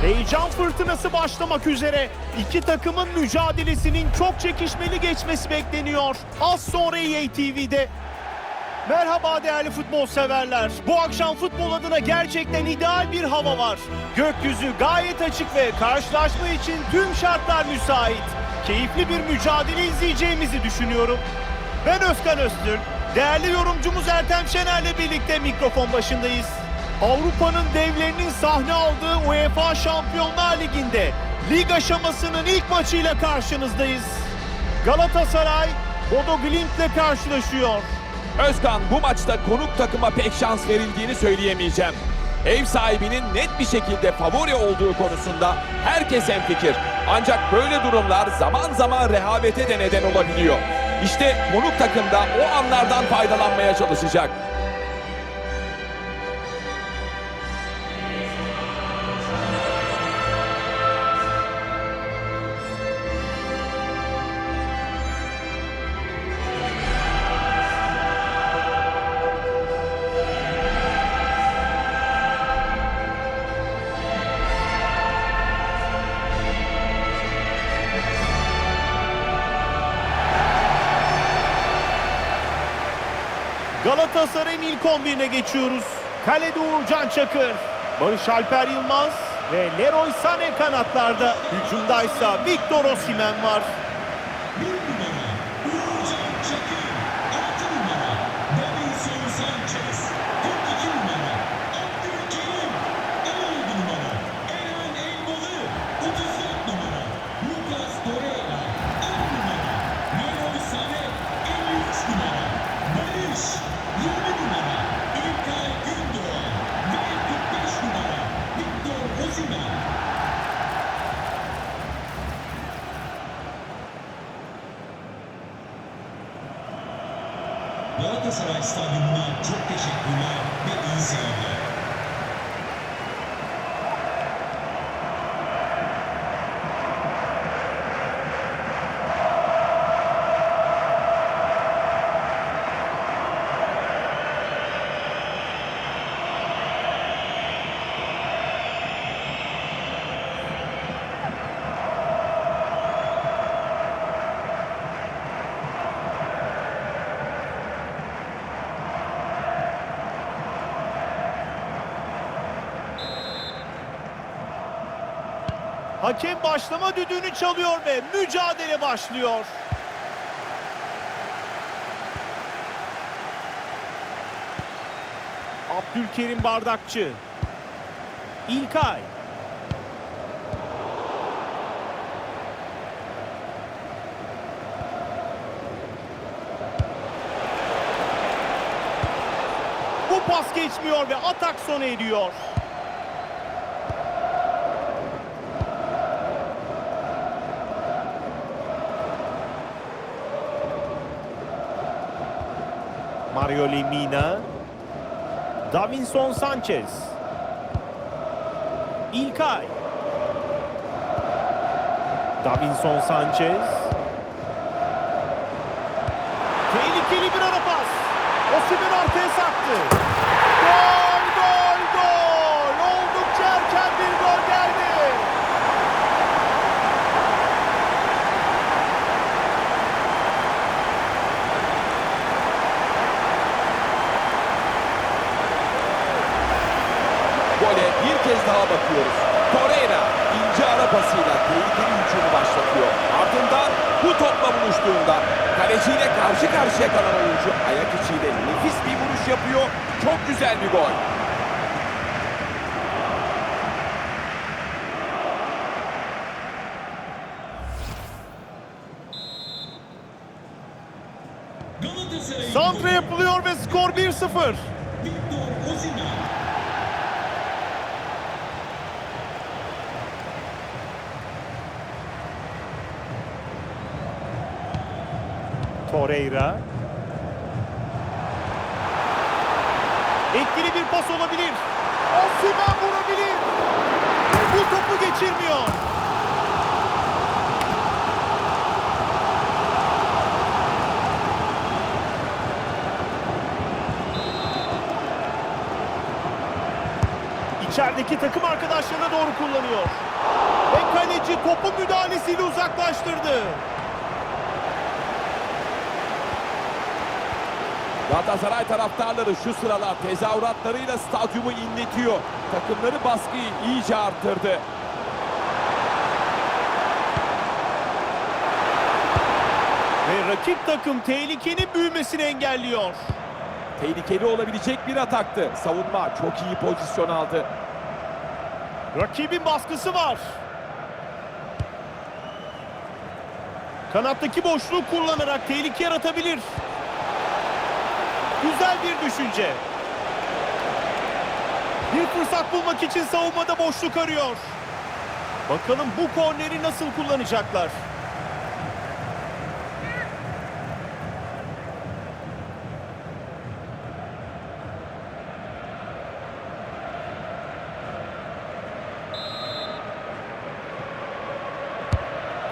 Heyecan fırtınası başlamak üzere. İki takımın mücadelesinin çok çekişmeli geçmesi bekleniyor. Az sonra EA TV'de. Merhaba değerli futbol severler. Bu akşam futbol adına gerçekten ideal bir hava var. Gökyüzü gayet açık ve karşılaşma için tüm şartlar müsait. Keyifli bir mücadele izleyeceğimizi düşünüyorum. Ben Özkan Öztürk. Değerli yorumcumuz Ertem Şener'le birlikte mikrofon başındayız. Avrupa'nın devlerinin sahne aldığı UEFA Şampiyonlar Ligi'nde lig aşamasının ilk maçıyla karşınızdayız. Galatasaray Bodo Glimt'le karşılaşıyor. Özkan bu maçta konuk takıma pek şans verildiğini söyleyemeyeceğim. Ev sahibinin net bir şekilde favori olduğu konusunda herkes hemfikir. Ancak böyle durumlar zaman zaman rehavete de neden olabiliyor. İşte konuk takım da o anlardan faydalanmaya çalışacak. Galatasaray'ın ilk 11'ine geçiyoruz. Kalede Uğurcan Çakır, Barış Alper Yılmaz ve Leroy Sané kanatlarda. Hücumdaysa Victor Osimhen var. Hakem başlama düdüğünü çalıyor ve mücadele başlıyor. Abdülkerim Bardakçı. İlkay. Bu pas geçmiyor ve atak sona eriyor. Mario Lemina. Davinson Sanchez. İlkay. Davinson Sanchez. Tehlikeli bir ara pas. Osimhen arkaya saktı. Gol, gol, gol. Oldukça erken bir gol geldi. Gole bir kez daha bakıyoruz. Torreira ince ara pasıyla tehlikeli hücumu başlatıyor. Ardından bu topla buluştuğunda kaleciyle karşı karşıya kalan oyuncu ayak içiyle nefis bir vuruş yapıyor. Çok güzel bir gol. Santra yapılıyor ve skor 1-0. Torreira. Etkili bir pas olabilir. Osimhen vurabilir. Bu topu geçirmiyor. İçerideki takım arkadaşlarına doğru kullanıyor. Ve kaleci topu müdahalesiyle uzaklaştırdı. Galatasaray taraftarları şu sıralar tezahüratlarıyla stadyumu inletiyor. Takımları baskıyı iyice arttırdı. Ve rakip takım tehlikenin büyümesini engelliyor. Tehlikeli olabilecek bir ataktı. Savunma çok iyi pozisyon aldı. Rakibin baskısı var. Kanattaki boşluğu kullanarak tehlike yaratabilir. Güzel bir düşünce. Bir fırsat bulmak için savunmada boşluk arıyor. Bakalım bu korneri nasıl kullanacaklar?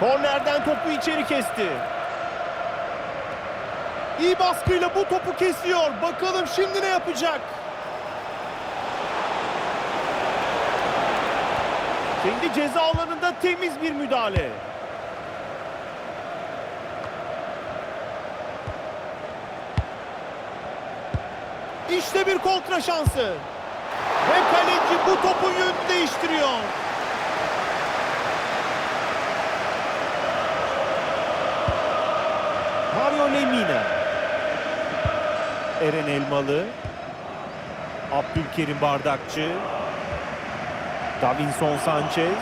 Kornerden topu içeri kesti. İyi baskıyla bu topu kesiyor. Bakalım şimdi ne yapacak? Kendi ceza alanında temiz bir müdahale. İşte bir kontra şansı. Ve kaleci bu topun yönünü değiştiriyor. Mario Lemina. Eren Elmalı. Abdülkerim Bardakçı. Davinson Sanchez.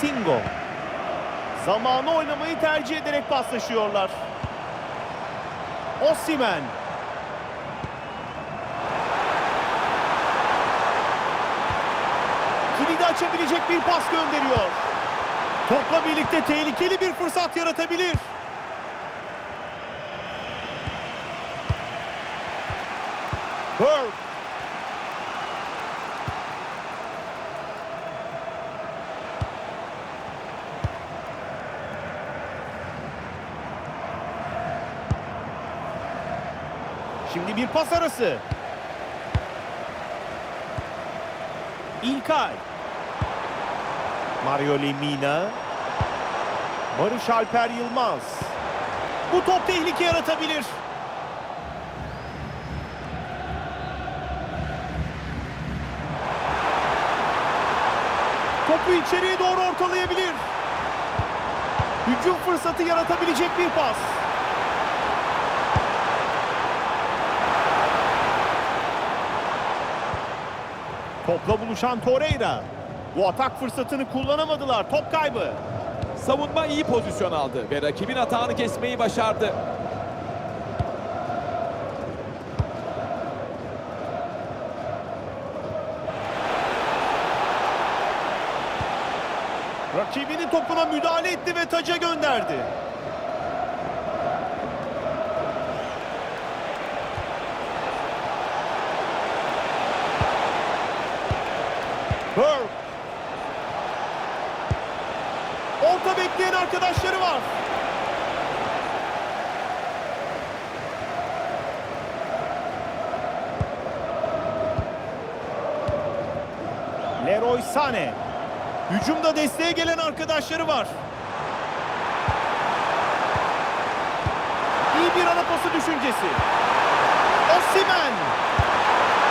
Singo. Zamanı oynamayı tercih ederek paslaşıyorlar. Osimhen. Kilidi açabilecek bir pas gönderiyor. Topla birlikte tehlikeli bir fırsat yaratabilir. Burke. Şimdi bir pas arası. İlkay. Mario Lemina. Barış Alper Yılmaz. Bu top tehlike yaratabilir. Topu içeriye doğru ortalayabilir. Hücum fırsatı yaratabilecek bir pas. Topla buluşan Torreira. Bu atak fırsatını kullanamadılar. Top kaybı. Savunma iyi pozisyon aldı ve rakibin atağını kesmeyi başardı. Topuna müdahale etti ve taca gönderdi. Burke. Orta bekleyen arkadaşları var. Leroy Sané. Hücumda desteğe gelen arkadaşları var. İyi bir ara pası düşüncesi. Osimhen.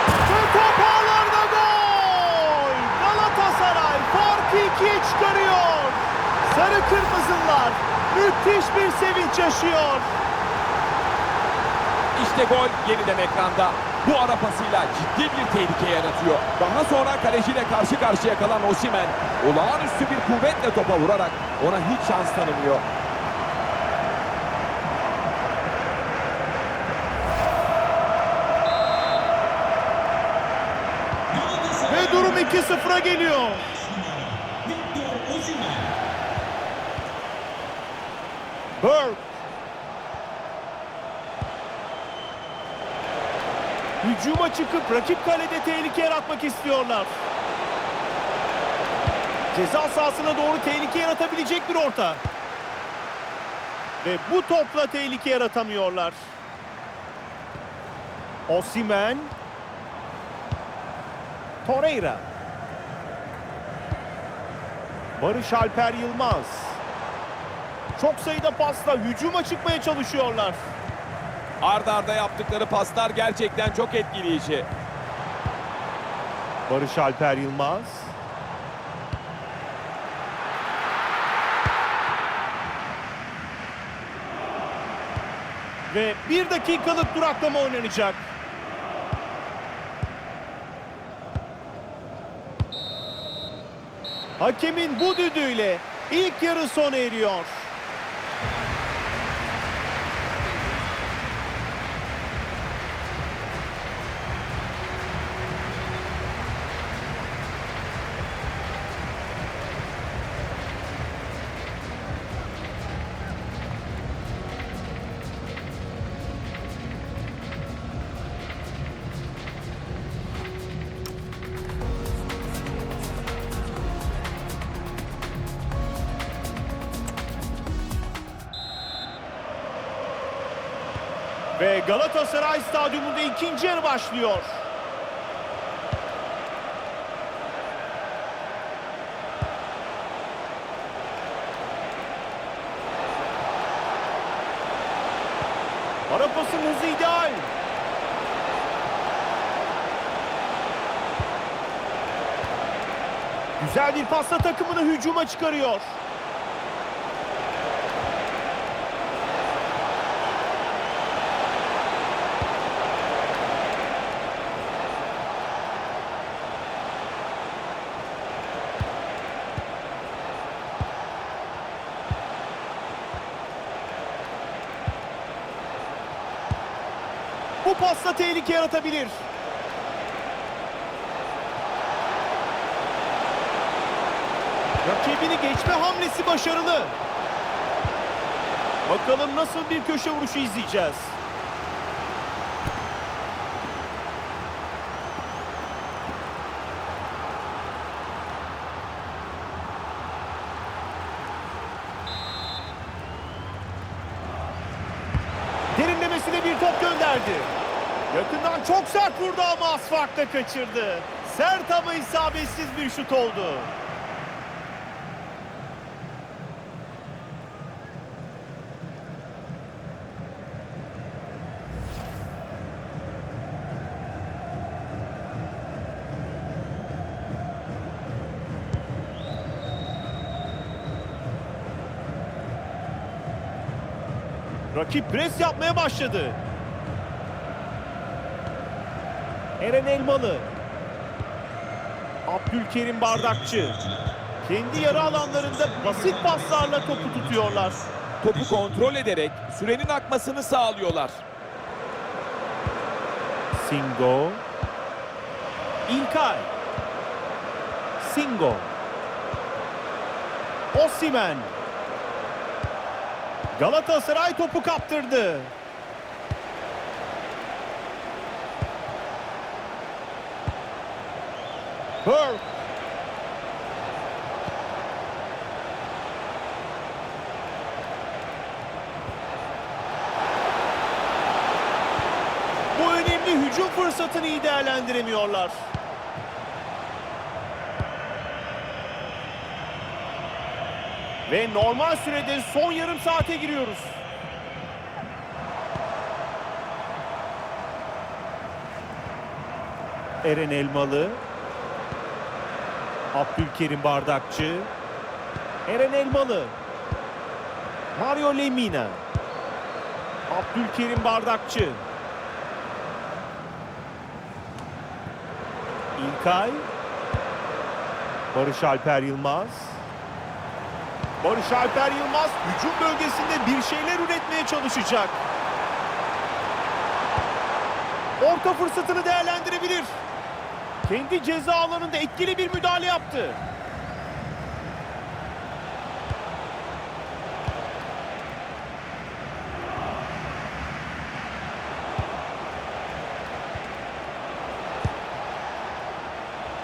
Ve top ağlarda gol. Galatasaray farkı ikiye çıkarıyor. Sarı kırmızılar müthiş bir sevinç yaşıyor. İşte gol yeniden ekranda. Bu ara pasıyla ciddi bir tehlike yaratıyor. Daha sonra kaleciyle karşı karşıya kalan Osimhen olağanüstü bir kuvvetle topa vurarak ona hiç şans tanımıyor. Ve durum 2-0'a geliyor. Burke. Hücuma çıkıp rakip kalede tehlike yaratmak istiyorlar. Ceza sahasına doğru tehlike yaratabilecek bir orta. Ve bu topla tehlike yaratamıyorlar. Osimhen. Torreira. Barış Alper Yılmaz. Çok sayıda pasla hücuma çıkmaya çalışıyorlar. Arda arda yaptıkları paslar gerçekten çok etkileyici. Barış Alper Yılmaz. Ve bir dakikalık duraklama oynanacak. Hakemin bu düdüğüyle ilk yarı sona eriyor. Galatasaray Stadyumunda ikinci yarı başlıyor. Ara pasın hızı ideal. Güzel bir pasla takımını hücuma çıkarıyor. Pasla tehlike yaratabilir. Rakibini geçme hamlesi başarılı. Bakalım nasıl bir köşe vuruşu izleyeceğiz. Derinlemesine bir top gönderdi. Yakından çok vurdu ama az farkla kaçırdı. Sert ama isabetsiz bir şut oldu. Rakip pres yapmaya başladı. Eren Elmalı. Abdülkerim Bardakçı. Kendi yarı alanlarında basit paslarla topu tutuyorlar. Topu kontrol ederek sürenin akmasını sağlıyorlar. Singo. İlkay. Singo. Osimen. Galatasaray topu kaptırdı. Burke. Bu önemli hücum fırsatını iyi değerlendiremiyorlar. Ve normal sürede son yarım saate giriyoruz. Eren Elmalı. Abdülkerim Bardakçı. Eren Elmalı. Mario Lemina. Abdülkerim Bardakçı. İlkay. Barış Alper Yılmaz. Barış Alper Yılmaz hücum bölgesinde bir şeyler üretmeye çalışacak. Orta fırsatını değerlendirebilir. Kendi ceza alanında etkili bir müdahale yaptı.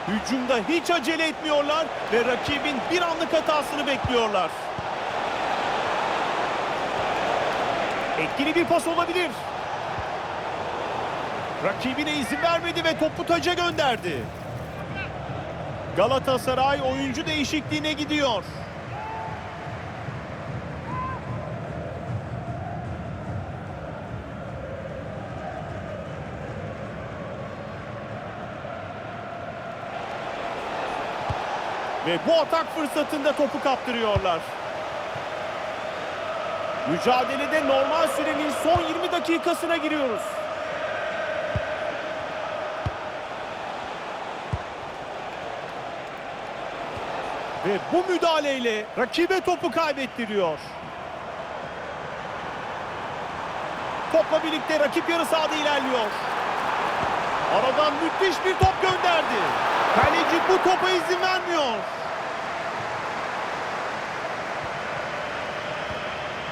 Hücumda hiç acele etmiyorlar ve rakibin bir anlık hatasını bekliyorlar. Etkili bir pas olabilir. Rakibine izin vermedi ve topu taca gönderdi. Galatasaray oyuncu değişikliğine gidiyor. Ve bu atak fırsatında topu kaptırıyorlar. Mücadelede normal sürenin son 20 dakikasına giriyoruz. Ve bu müdahaleyle rakibe topu kaybettiriyor. Topla birlikte rakip yarı sahada ilerliyor. Aradan müthiş bir top gönderdi. Kaleci bu topa izin vermiyor.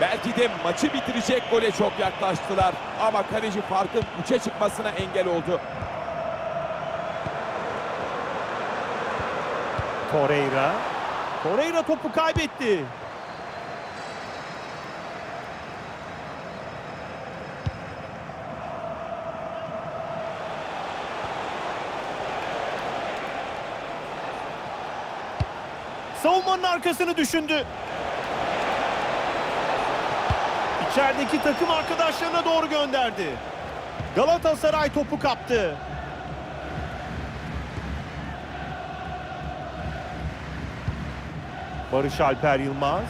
Belki de maçı bitirecek gole çok yaklaştılar. Ama kaleci farkın 3'e çıkmasına engel oldu. Torreira. Torreira topu kaybetti. Savunmanın arkasını düşündü. İçerideki takım arkadaşlarına doğru gönderdi. Galatasaray topu kaptı. Barış Alper Yılmaz.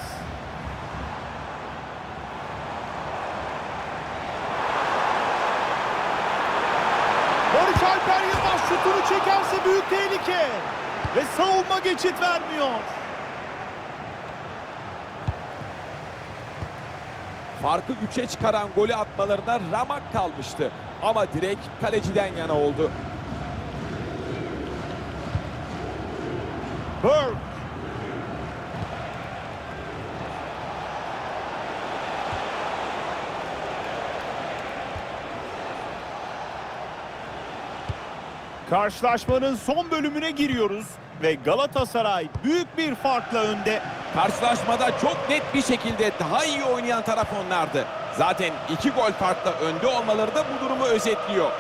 Barış Alper Yılmaz şutunu çekerse büyük tehlike. Ve savunma geçit vermiyor. Farkı 3'e çıkaran golü atmalarına ramak kalmıştı. Ama direkt kaleciden yana oldu. Burke. Karşılaşmanın son bölümüne giriyoruz ve Galatasaray büyük bir farkla önde. Karşılaşmada çok net bir şekilde daha iyi oynayan taraf onlardı. Zaten iki gol farkla önde olmaları da bu durumu özetliyor.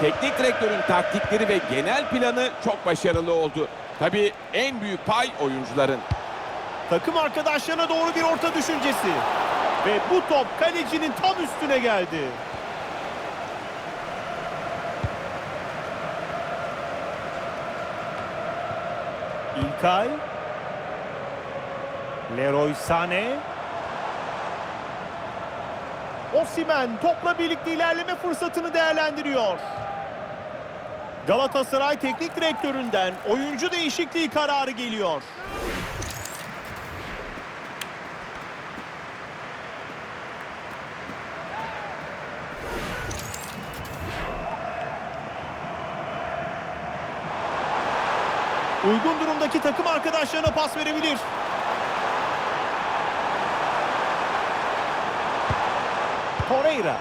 Teknik direktörün taktikleri ve genel planı çok başarılı oldu. Tabii en büyük pay oyuncuların. Takım arkadaşlarına doğru bir orta düşüncesi. Ve bu top kalecinin tam üstüne geldi. İlkay. Leroy Sané. Osimen topla birlikte ilerleme fırsatını değerlendiriyor. Galatasaray Teknik Direktöründen oyuncu değişikliği kararı geliyor. Durumdaki takım arkadaşlarına pas verebilir. Torreira.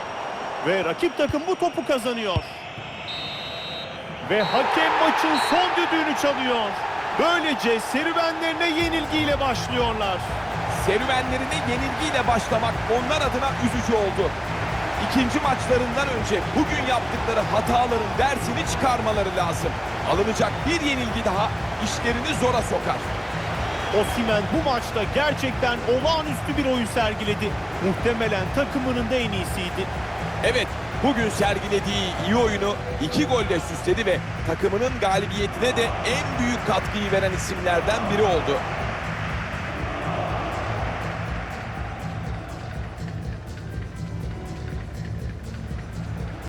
Ve rakip takım bu topu kazanıyor. Ve hakem maçın son düdüğünü çalıyor. Böylece serüvenlerine yenilgiyle başlıyorlar. Serüvenlerine yenilgiyle başlamak onlar adına üzücü oldu. İkinci maçlarından önce bugün yaptıkları hataların dersini çıkarmaları lazım. Alınacak bir yenilgi daha işlerini zora sokar. Osimen bu maçta gerçekten olağanüstü bir oyun sergiledi. Muhtemelen takımının da en iyisiydi. Evet, bugün sergilediği iyi oyunu iki golle süsledi ve takımının galibiyetine de en büyük katkıyı veren isimlerden biri oldu.